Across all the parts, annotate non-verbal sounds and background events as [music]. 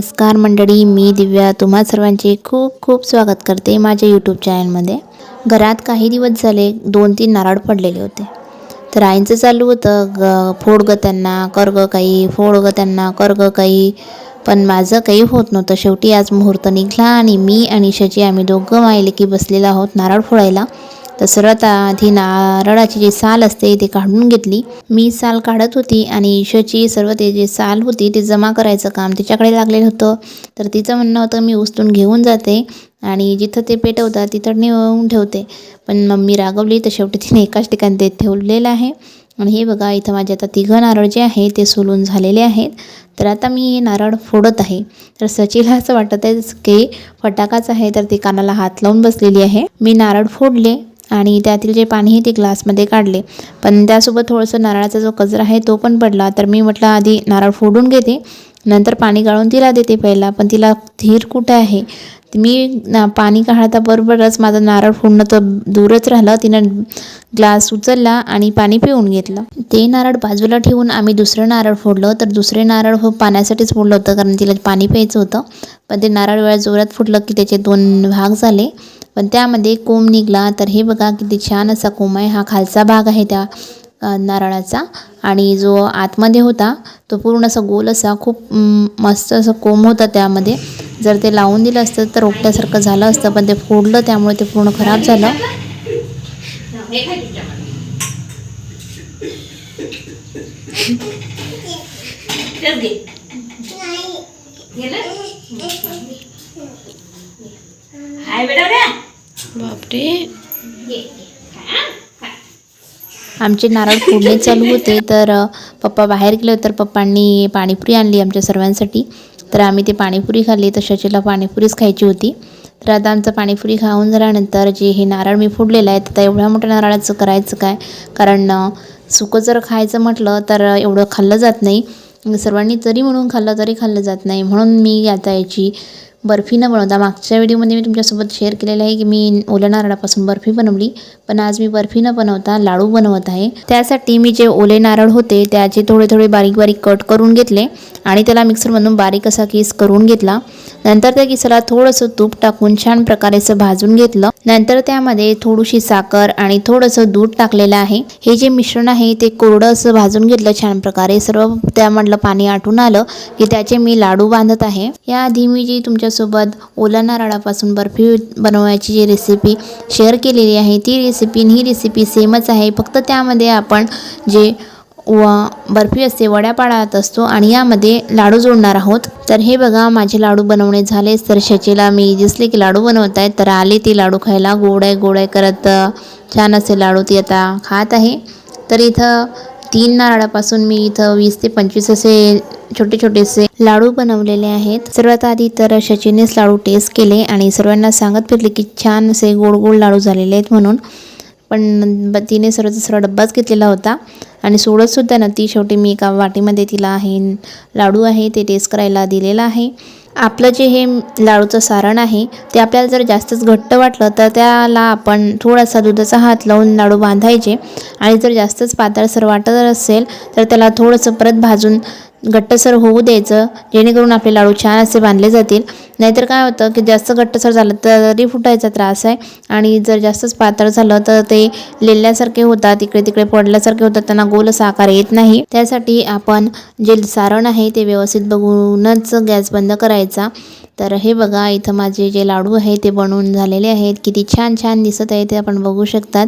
नमस्कार मंडळी मी दिव्या. तुम्हा सर्वांचे खूप खूप स्वागत करते माझ्या यूट्यूब चॅनलमध्ये घरात काही दिवस झाले दोन तीन नारळ पडलेले होते. तर आईंचं चालू होतं ग फोड ग त्यांना कर ग काही फोड ग त्यांना कर ग काही. पण माझं काही होत नव्हतं. शेवटी आज मुहूर्त निघाला आणि मी आणि शची आम्ही दोघं मायले की बसलेला आहोत नारळ फोडायला. तर सर्वात आधी नारळाची जी साल असते ती काढून घेतली. मी साल काढत होती आणि ईशाची सर्व ते जे साल होती ते जमा करायचं काम तिच्याकडे लागलेलं होतं. तर तिचं म्हणणं होतं मी उचलून घेऊन जाते आणि जिथं ते पेटवतात तिथं नेऊन ठेवते. पण मम्मी रागवली तर शेवटी तिने एकाच ठिकाणी ते ठेवलेलं आहे. आणि हे बघा इथं माझे आता तिघं नारळ जे आहे ते सोलून झालेले आहेत. तर आता मी हे नारळ फोडत आहे. तर सचिला असं वाटत आहे की फटाकाच आहे तर ती कानाला हात लावून बसलेली आहे. मी नारळ फोडले. आणि त्यातील जे पाणी आहे ते ग्लासमध्ये काढले. पण त्यासोबत थोडंसं नारळाचा जो कचरा आहे तो पण पडला. तर मी म्हटलं आधी नारळ फोडून घेते. नंतर पाणी गाळून तिला देते पहिला पण तिला धीर कुठे आहे? मी ना पाणी काढता बरोबरच माझं नारळ फोडणं तर दूरच राहिलं. तिनं ग्लास उचलला आणि पाणी पिऊन घेतलं. ते नारळ बाजूला ठेवून आम्ही दुसरं नारळ फोडलं. तर दुसरे नारळ हो पाण्यासाठीच फोडलं होतं कारण तिला पाणी प्यायचं होतं. पण ते नारळ वेळा जोरात फुटलं की त्याचे दोन भाग झाले. पण त्यामध्ये कोंब निघला तर हे बघा किती छान असा कोंब आहे. हा खालचा भाग आहे त्या नारळाचा. आणि जो आतमध्ये होता तो पूर्ण असा गोल असा खूप मस्त असं कोंब होता त्यामध्ये. जर ते लावून दिलं असतं तर रोपट्यासारखं झालं असतं पण ते फोडलं त्यामुळे ते पूर्ण खराब झालं. बापरे. आमचे नारळ फोडणे चालू होते तर पप्पा बाहेर गेले तर पप्पांनी पाणीपुरी आणली आमच्या सर्वांसाठी. तर आम्ही ते पाणीपुरी खाल्ली तर शशीला पाणीपुरीच खायची होती. तर आता आमचं पाणीपुरी खाऊन झाल्यानंतर जे हे नारळ मी फोडलेलं आहे तर एवढ्या मोठ्या नारळाचं करायचं काय? कारण सुकं जर खायचं म्हटलं तर एवढं खाल्लं जात नाही. सर्वांनी जरी म्हणून खाल्लं तरी खाल्लं जात नाही. म्हणून मी आता याची बर्फी न बनवता. मागच्या व्हिडिओमध्ये मी तुमच्यासोबत शेअर केलेलं आहे की मी ओल्या नारळापासून बर्फी बनवली. पण आज मी बर्फी न बनवता लाडू बनवत आहे. त्यासाठी मी जे ओले नारळ होते त्याचे थोडे थोडे बारीक बारीक कट करून घेतले आणि त्याला मिक्सरमधून बारीक असा किस करून घेतला. नंतर त्या किसाला थोडंसं तूप टाकून छान प्रकारे असं भाजून घेतलं. नंतर त्यामध्ये थोडीशी साखर आणि थोडंसं दूध टाकलेलं आहे. हे जे मिश्रण आहे ते कोरडं असं भाजून घेतलं छान प्रकारे. सर्व त्यामधलं पाणी आटून आलं की त्याचे मी लाडू बांधत आहे. याआधी मी जी तुमच्या तुमच्यासोबत ओला नारळापासून बर्फी बनवायची जी रेसिपी शेअर केलेली आहे ती रेसिपी आणि ही रेसिपी सेमच आहे. फक्त त्यामध्ये आपण जे व बर्फी असते वड्या पाळत असतो आणि यामध्ये लाडू जोडणार आहोत. तर हे बघा माझे लाडू बनवणे झालेच तर शचीला मी दिसले की लाडू बनवत आहेत तर आले ती लाडू खायला. गोड आहे गोड आहे करत छान असे लाडू ती आता खात आहे. तर इथं तीन नारळापासून मी इथं वीस ते पंचवीस असे छोटे छोटेसे लाडू बनवलेले आहेत. सर्वात आधी तर शचीनेच लाडू टेस्ट केले आणि सर्वांना सांगत फिरले की छान असे गोड गोड लाडू झालेले आहेत म्हणून. पण तिने सर्व दुसरा डब्बाच घेतलेला होता आणि सोडतसुद्धा ना ती शेवटी मी एका वाटीमध्ये तिला आहे लाडू आहे ते टेस्ट करायला दिलेला आहे. आपलं जे हे लाडूचं सारण आहे ते आपल्याला जर जास्तच घट्ट वाटलं तर त्याला आपण थोडासा दुधाचा हात लावून लाडू बांधायचे. आणि जर जास्तच पातळसर वाटत असेल तर त्याला थोडंसं परत भाजून घट्टसर होऊ द्यायचं जेणेकरून आपले लाडू छान असे बांधले जातील. नाहीतर काय होतं की जास्त घट्टसर झालं तरी फुटायचा त्रास आहे. आणि जर जास्तच पातळ झालं तर ते लेल्यासारखे होतात इकडे तिकडे पडल्यासारखे होतात त्यांना गोल साकार येत नाही. त्यासाठी आपण जे सारण आहे ते व्यवस्थित बघूनच गॅस बंद करायचा. तर हे बघा इथं माझे जे लाडू आहे ते बनवून झालेले आहेत. किती छान छान दिसत आहे ते आपण बघू शकतात.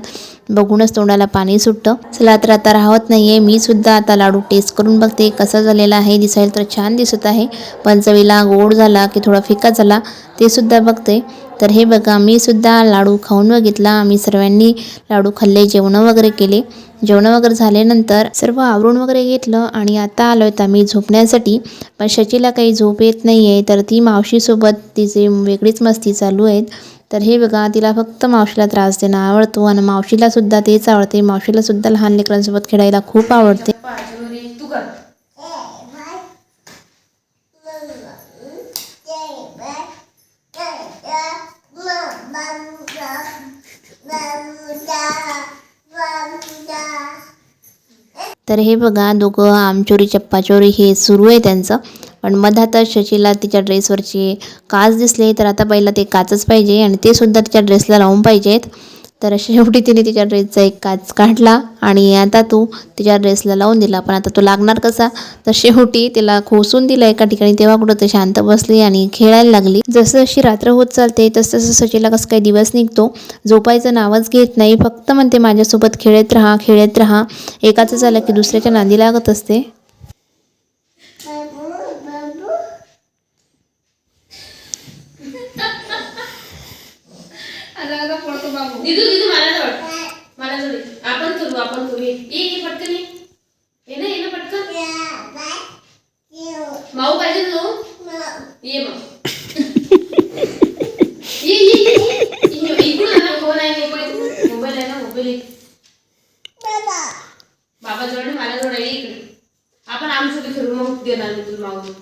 बघूनच तोंडाला पाणी सुटतं. चला तर आता राहत नाही आहे मी सुद्धा आता लाडू टेस्ट करून बघते कसं झाले झालेला आहे. दिसायला तर छान दिसत आहे. पण चवीला गोड झाला की थोडा फिका झाला ते सुद्धा बघते. तर हे बघा मी सुद्धा लाडू खाऊन बघितला. आम्ही सर्वांनी लाडू खाल्ले जेवणं वगैरे केले. जेवणं वगैरे झाल्यानंतर सर्व आवरून वगैरे घेतलं आणि आता आलो आहेत आम्ही झोपण्यासाठी. पण शचीला काही झोप येत नाही आहे तर ती मावशीसोबत तिचे वेगळीच मस्ती चालू आहेत. तर हे बघा तिला फक्त मावशीला त्रास देणं आवडतो आणि मावशीलासुद्धा तेच आवडते. मावशीलासुद्धा लहान लेकरांसोबत खेळायला खूप आवडते. तर हे बघा दोघं आमचोरी चप्पाचोरी हे सुरू आहे त्यांचं. पण मधातच शशीला तिच्या ड्रेसवरचे काच दिसले तर आता पहिला ते काचच पाहिजे आणि ते सुद्धा तिच्या ड्रेसला लावून पाहिजेत. तर शेवटी तिने तिच्या ड्रेसचा एक काच काढला आणि आता तू तिच्या ड्रेसला लावून दिला. पण आता तो लागणार कसा? तर शेवटी तिला खोसून दिला एका ठिकाणी. तेव्हा कुठं ते शांत बसली आणि खेळायला लागली. जसं जशी रात्र होत चालते तसं तसं सचिला कसं काही दिवस निघतो. झोपायचं नावच घेत नाही. फक्त म्हणते माझ्यासोबत खेळत राहा खेळत राहा. एकाचं झालं की दुसऱ्याच्या नांदी लागत असते. दिदू दिदू मला जवळ मला जवळ आपण करू आपण करू. ये ये पटकन ये. ये ना ये ना पटकन. माऊ पाहिजे ना ये मग [laughs] ये ये इकडून फोन आहे? मोबाईल. मोबाईल आहे ना मोबाईल बाबा जवळ मला जवळ ये इकडे. आपण आमचं खेळू मग देणार मी तुला मागून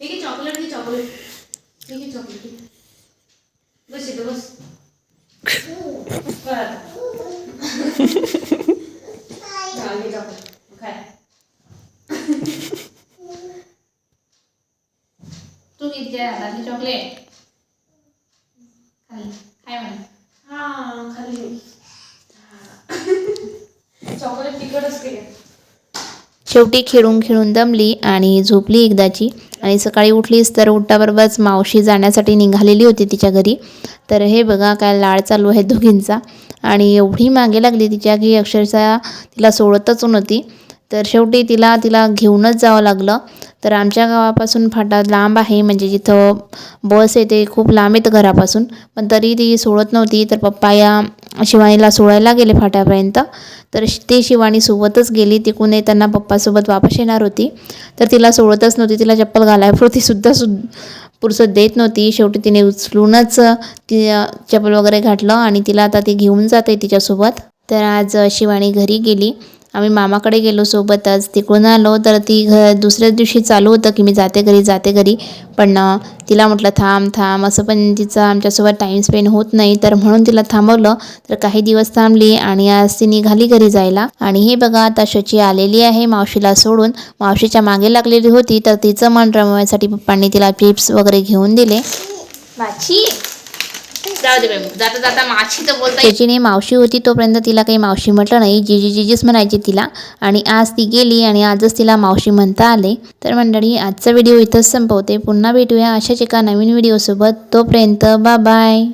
ठीक आहे चॉकलेट घे चॉकलेट ठीक आहे चॉकलेट घे. बस इथं बस. तू किती हातातली चॉकलेट खाल्ली काय म्हणे. हा खाल्ली चॉकलेट तिखट असते शेवटी खेळून खेळून दमली आणि झोपली एकदाची. आणि सकाळी उठलीच तर उठल्याबरोबरच मावशी जाण्यासाठी निघालेली होती तिच्या घरी. तर हे बघा काय लाळ चालू आहे दोघींचा. आणि एवढी मागे लागली तिच्या की अक्षरशः तिला सोडतच नव्हती. तर शेवटी तिला तिला घेऊनच जावं लागलं. तर आमच्या गावापासून फाटा लांब आहे म्हणजे जिथं बस येते खूप लांब येतं घरापासून. पण तरी ती सोडत नव्हती तर पप्पा या शिवानीला सोडायला गेले फाट्यापर्यंत. तर ती शिवानी सोबतच गेली तिकून येताना पप्पासोबत वापस येणार होती. तर तिला सोडतच नव्हती तिला चप्पल घालायपुरती सुद्धा सु पुरसत देत नव्हती. शेवटी तिने उचलूनच ती चप्पल वगैरे घातलं आणि तिला आता ती घेऊन जाते तिच्यासोबत. तर आज शिवानी घरी गेली. आम्ही मामाकडे गेलो सोबतच. तिकडून आलो तर ती घ दुसऱ्या दिवशी चालू होतं की मी जाते घरी जाते घरी. पण तिला म्हटलं थांब थांब. असं पण तिचा आमच्यासोबत टाईम स्पेंड होत नाही. तर म्हणून तिला थांबवलं. तर काही दिवस थांबली आणि आज ती निघाली घरी जायला. आणि हे बघा आता शची आलेली आहे मावशीला सोडून. मावशीच्या मागे लागलेली होती तर तिचं मन रमवण्यासाठी पप्पांनी तिला चिप्स वगैरे घेऊन दिले. माझी जाऊ दे जाता जाता तर बोलता मावशी होती तोपर्यंत तिला काही मावशी म्हटलं नाही. जिजी जिजीच म्हणायची तिला. आणि आज ती गेली आणि आजच तिला मावशी म्हणता आले. तर मंडळी आजचा व्हिडिओ इथंच संपवते. पुन्हा भेटूया अशाच एका नवीन व्हिडिओसोबत. तोपर्यंत बा बाय.